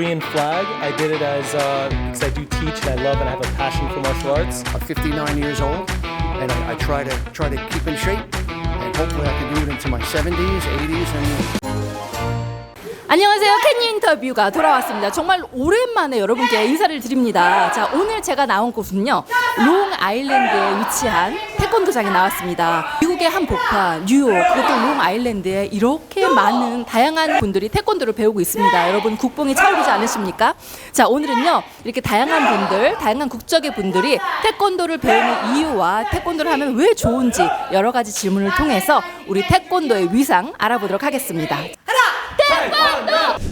Korean flag. I did it as uh, because I do teach and I love and I have a passion for martial arts. I'm 59 years old, and I, I try to try to keep in shape, and hopefully I can do it into my 70s, 80s, and 안녕하세요. 캔 인터뷰가 돌아왔습니다. 정말 오랜만에 여러분께 인사를 드립니다. 자, 오늘 제가 나온 곳은요. 롱 아일랜드에 위치한 태권도장에 나왔습니다. 미국의 한 복파, 뉴욕, 그리고 또롱 아일랜드에 이렇게 많은 다양한 분들이 태권도를 배우고 있습니다. 여러분 국뽕이 차오르지 않으십니까? 자, 오늘은요. 이렇게 다양한 분들, 다양한 국적의 분들이 태권도를 배우는 이유와 태권도를 하면 왜 좋은지 여러 가지 질문을 통해서 우리 태권도의 위상 알아보도록 하겠습니다.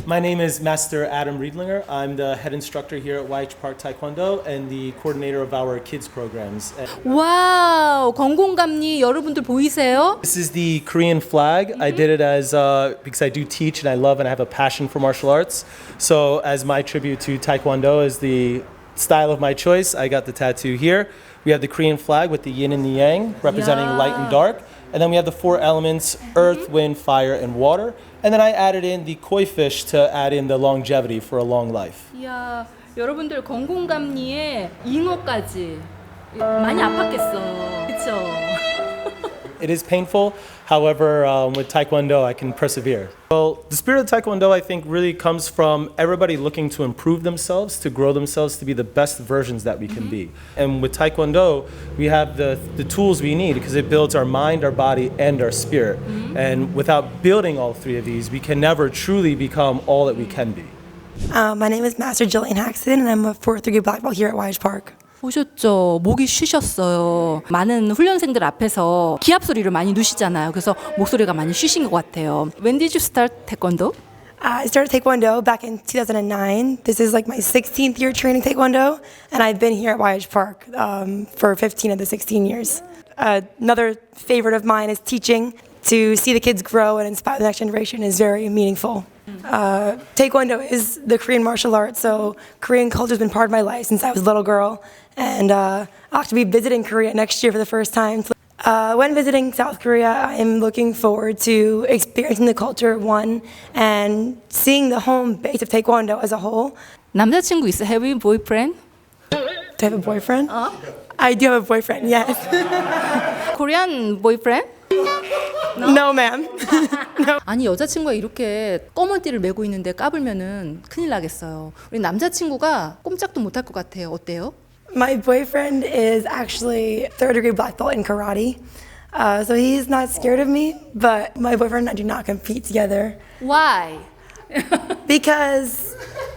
My name is Master Adam Riedlinger. I'm the head instructor here at YH Park Taekwondo and the coordinator of our kids programs. And 와우, 건공감리 여러분들 보이세요? This is the Korean flag. I did it as uh, because I do teach and I love and I have a passion for martial arts. So as my tribute to Taekwondo as the style of my choice, I got the tattoo here. We have the Korean flag with the yin and the yang, representing light and dark. And then we have the four elements earth, wind, fire, and water. And then I added in the koi fish to add in the longevity for a long life. 이야, 여러분들 건공감리에 잉어까지 많이 아팠겠어요. 그렇죠? It is painful. However, um, with Taekwondo, I can persevere. Well, the spirit of Taekwondo, I think, really comes from everybody looking to improve themselves, to grow themselves, to be the best versions that we can be. And with Taekwondo, we have the, the tools we need because it builds our mind, our body, and our spirit. And without building all three of these, we can never truly become all that we can be. Uh, my name is Master Jillian Haxton, and I'm a fourth degree black belt here at Wise Park. 보셨죠? 목이 쉬셨어요. 많은 훈련생들 앞에서 기합 소리를 많이 누시잖아요. 그래서 목소리가 많이 쉬신 것 같아요. When did you start taekwondo? I started Taekwondo back in 2009. This is like my 16th year training Taekwondo, and I've been here at Wise Park um, for 15 of the 16 years. Uh, another favorite of mine is teaching. To see the kids grow and inspire the next generation is very meaningful. Uh, taekwondo is the Korean martial art, so Korean culture has been part of my life since I was a little girl. And uh, I'll actually be visiting Korea next year for the first time. Uh, when visiting South Korea, I am looking forward to experiencing the culture, one, and seeing the home base of Taekwondo as a whole. 남자친구 있어? Have you boyfriend? Do I have a boyfriend? I do have a boyfriend, yes. Korean boyfriend? No, ma'am. 아니 여자친구가 이렇게 검은 띠를 메고 있는데 까불면은 큰일 나겠어요. 우리 남자친구가 꼼짝도 못할 것 같아요. 어때요? My boyfriend is actually third degree black belt in karate. Uh, so he's not scared of me, but my boyfriend and I do not compete together Why? because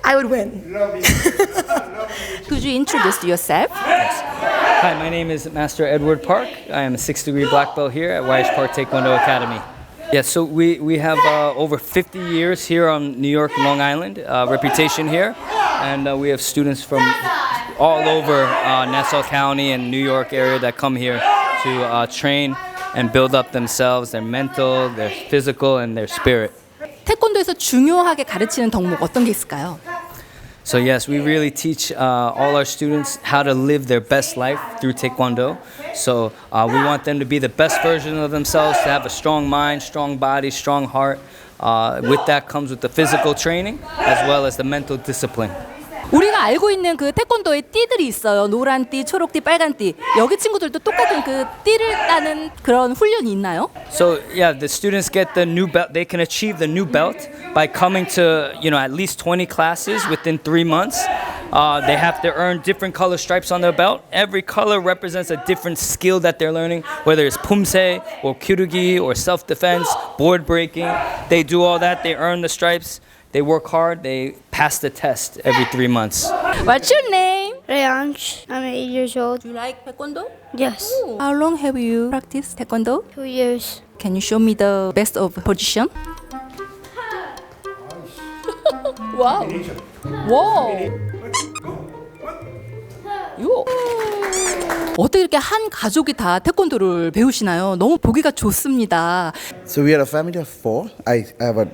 I would win. Could you introduce yourself? Hi, my name is Master Edward Park. I am a sixth degree black belt here at Wise Park Taekwondo Academy. Yeah, so we, we have uh, over 50 years here on New York, Long Island, uh, reputation here. And uh, we have students from all over uh, Nassau County and New York area that come here to uh, train and build up themselves, their mental, their physical, and their spirit. 태권도에서 중요하게 가르치는 덕목 어떤 게 있을까요? So yes, we really teach uh, all our students how to live their best life through Taekwondo. So uh, we want them to be the best version of themselves, to have a strong mind, strong body, strong heart. Uh, with that comes with the physical training as well as the mental discipline. 우리가 알고 있는 그 태권도의 띠들이 있어요. 노란 띠, 초록 띠, 빨간 띠. 여기 친구들도 똑같은 그 띠를 따는 그런 훈련이 있나요? So yeah, the students get the new belt. They can achieve the new belt by coming to you know at least 20 classes within three months. Uh, they have to earn different color stripes on their belt. Every color represents a different skill that they're learning, whether it's pumse or kyurugi or self-defense, board breaking. They do all that. They earn the stripes. They work hard. They pass the test every three months. What's your name? Rayansh, I'm eight years old. Do you like taekwondo? Yes, How long have you practiced taekwondo? two years. Can you show me the best of position? 와우. 와우. 요. 어떻게 이렇게 한 가족이 다 태권도를 배우시나요? 너무 보기가 좋습니다. So we are a family of four. I, I have a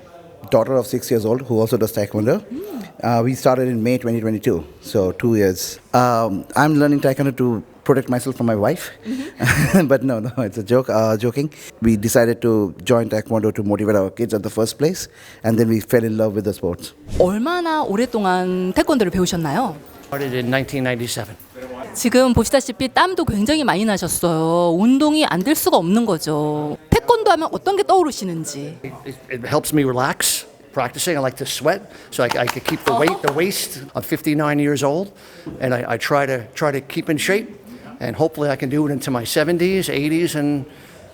daughter of six years old who also does taekwondo. Uh, we started in May 2022, so two years. Um, I'm learning taekwondo to protect myself from my wife. but no, no, it's a joke. Uh, joking. We decided to join Taekwondo to motivate our kids at the first place, and then we fell in love with the sports. 얼마나 오랫동안 태권도를 배우셨나요? Started in 1997. 지금 보시다시피 땀도 굉장히 많이 나셨어요. 운동이 안 될 수가 없는 거죠. 태권도 하면 어떤 게 떠오르시는지. It, it helps me relax. Practicing, I like to sweat, so I, I can keep the weight, the waist. I'm 59 years old, and I, I try to try to keep in shape, and hopefully I can do it into my 70s, 80s, and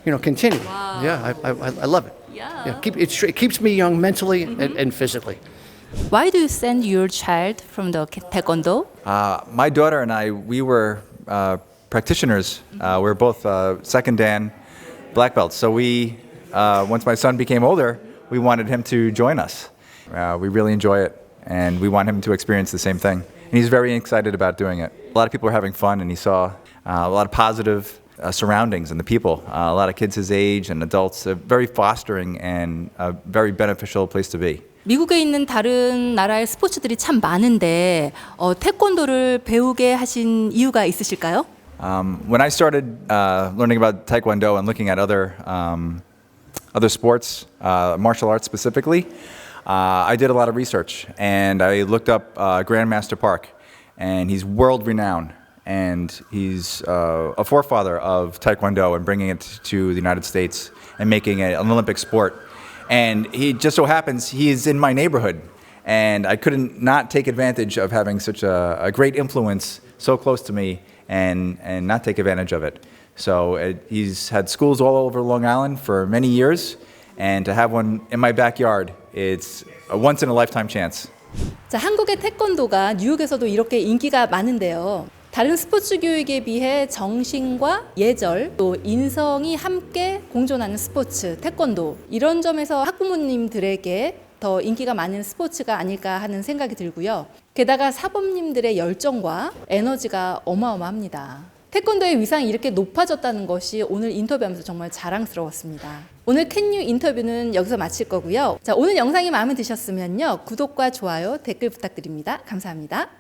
you know continue. Yeah, I, I, I love it. Yeah. keep it, it keeps me young mentally and, and physically. Why do you send your child from the taekwondo? Uh, my daughter and I, we were uh, practitioners. Uh, we were both uh, second dan black belts. So we, uh, once my son became older, we wanted him to join us. Uh, we really enjoy it, and we want him to experience the same thing. And he's very excited about doing it. A lot of people were having fun, and he saw uh, a lot of positive uh, surroundings and the people. Uh, a lot of kids his age and adults. A very fostering and a very beneficial place to be. 미국에 있는 다른 나라의 스포츠들이 참 많은데 어, 태권도를 배우게 하신 이유가 있으실까요? Um, when I started uh, learning about Taekwondo and looking at other um, other sports, uh, martial arts specifically, uh, I did a lot of research and I looked up uh, Grandmaster Park, and he's world renowned, and he's uh, a forefather of Taekwondo and bringing it to the United States and making it an Olympic sport. And he just so happens he's in my neighborhood, and I couldn't not take advantage of having such a, a great influence so close to me and, and not take advantage of it. So it, he's had schools all over Long Island for many years, and to have one in my backyard, it's a once in a lifetime chance. 자, 한국의 태권도가 뉴욕에서도 이렇게 인기가 많은데요. 다른 스포츠 교육에 비해 정신과 예절 또 인성이 함께 공존하는 스포츠 태권도 이런 점에서 학부모님들에게 더 인기가 많은 스포츠가 아닐까 하는 생각이 들고요. 게다가 사범님들의 열정과 에너지가 어마어마합니다. 태권도의 위상이 이렇게 높아졌다는 것이 오늘 인터뷰하면서 정말 자랑스러웠습니다. 오늘 캔유 인터뷰는 여기서 마칠 거고요. 자, 오늘 영상이 마음에 드셨으면요. 구독과 좋아요, 댓글 부탁드립니다. 감사합니다.